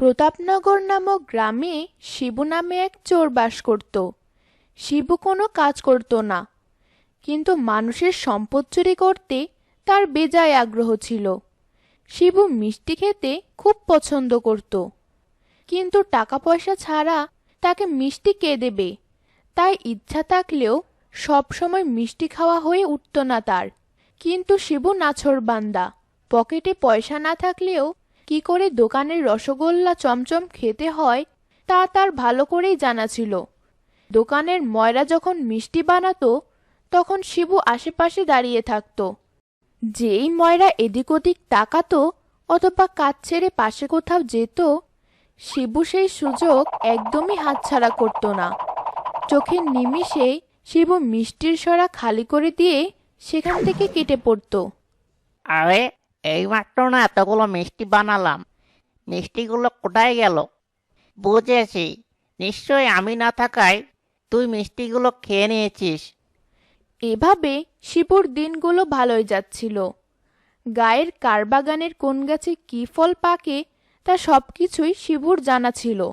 প্রতাপনগর নামক গ্রামে শিবু নামে এক চোর বাস করত। শিবু কোনো কাজ করত না, কিন্তু মানুষের সম্পদ চুরি করতে তার বেজায় আগ্রহ ছিল। শিবু মিষ্টি খেতে খুব পছন্দ করত, কিন্তু টাকা পয়সা ছাড়া তাকে মিষ্টি কে দেবে? তাই ইচ্ছা থাকলেও সবসময় মিষ্টি খাওয়া হয়ে উঠত না তার। কিন্তু শিবু নাছরবান্দা পকেটে পয়সা না থাকলেও কি করে দোকানের রসগোল্লা চমচম খেতে হয়, তা তার ভালো করেই জানা ছিল। দোকানের ময়রা যখন মিষ্টি বানাতো, তখন শিবু আশেপাশে দাঁড়িয়ে থাকতো। যেই ময়রা এদিক ওদিক তাকাতো, অথবা কাজ ছেড়ে পাশে কোথাও যেত, শিবু সেই সুযোগ একদমই হাতছাড়া করত না। চোখের নিমিষেই শিবু মিষ্টির সরা খালি করে দিয়ে সেখান থেকে কেটে পড়তো। আরে এইমাত্র না এতগুলো মিষ্টি বানালাম। মিষ্টিগুলো কোথায় গেল? বুঝেছি। নিশ্চয়ই আমি না থাকায় তুই মিষ্টিগুলো খেয়ে নিয়েছিস। এভাবে শিবুর দিনগুলো ভালোই যাচ্ছিল। গায়ের কারবাগানের কোন গাছে কী ফল পাকে তা সব কিছুই শিবুর জানা ছিল।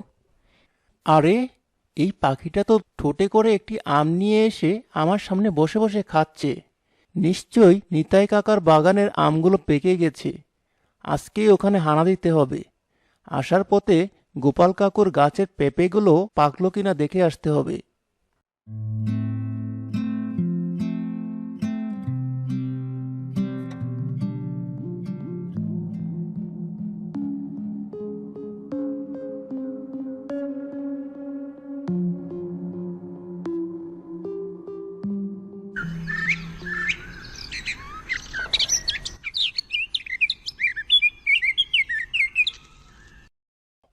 আরে এই পাখিটা তো ঠোঁটে করে একটি আম নিয়ে এসে আমার সামনে বসে বসে খাচ্ছে। নিশ্চয়ই নিতাই কাকার বাগানের আমগুলো পেকে গেছে। আজকেই ওখানে হানা দিতে হবে। আসার পথে গোপাল কাকুর গাছের পেঁপেগুলো পাকলো কিনা দেখে আসতে হবে।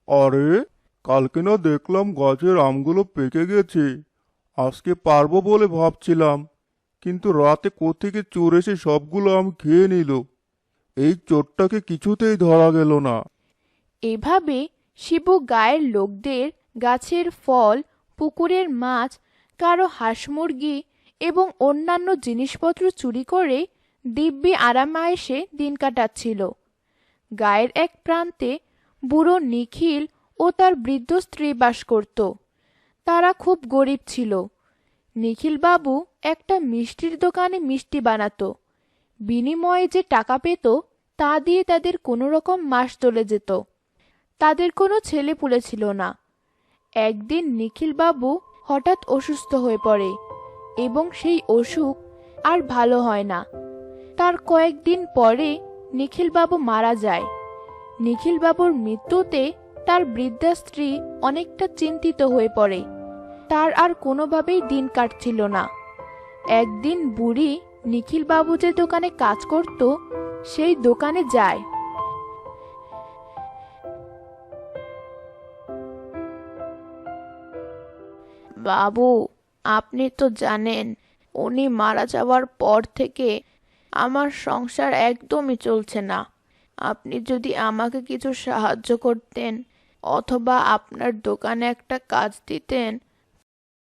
আরে, কালকে না দেখলাম গাছের আমগুলো পেকে গেছে। আজকে পারব বলে ভাবছিলাম, কিন্তু রাতে কোথেকে চোর এসে সবগুলো আম খেয়ে নিল। এই চোরটাকে কিছুতেই ধরা গেল না। এভাবে শিবু গায়ের লোকদের গাছের ফল, পুকুরের মাছ, কারও হাঁস মুরগি এবং অন্যান্য জিনিসপত্র চুরি করে দিব্যি আরামায়েশে দিন কাটাচ্ছিল। গায়ের এক প্রান্তে বুড়ো নিখিল ও তার বৃদ্ধ স্ত্রী বাস করত। তারা খুব গরিব ছিল। নিখিলবাবু একটা মিষ্টির দোকানে মিষ্টি বানাতো। বিনিময়ে যে টাকা পেত, তা দিয়ে তাদের কোনো রকম মাস চলে যেত। তাদের কোনো ছেলে পুলে ছিল না। একদিন নিখিলবাবু হঠাৎ অসুস্থ হয়ে পড়ে এবং সেই অসুখ আর ভালো হয় না। তার কয়েকদিন পরে নিখিলবাবু মারা যায়। নিখিলবাবুর মৃত্যুতে তার বৃদ্ধা স্ত্রী অনেকটা চিন্তিত হয়ে পড়ে। তার আর কোনোভাবেই দিন কাটছিল না। একদিন বুড়ি নিখিলবাবু যে দোকানে কাজ করত, সেই দোকানে যায়। বাবু, আপনি তো জানেন, উনি মারা যাওয়ার পর থেকে আমার সংসার একদমই চলছে না। আপনি যদি আমাকে কিছু সাহায্য করতেন অথবা আপনার দোকানে একটা কাজ দিতেন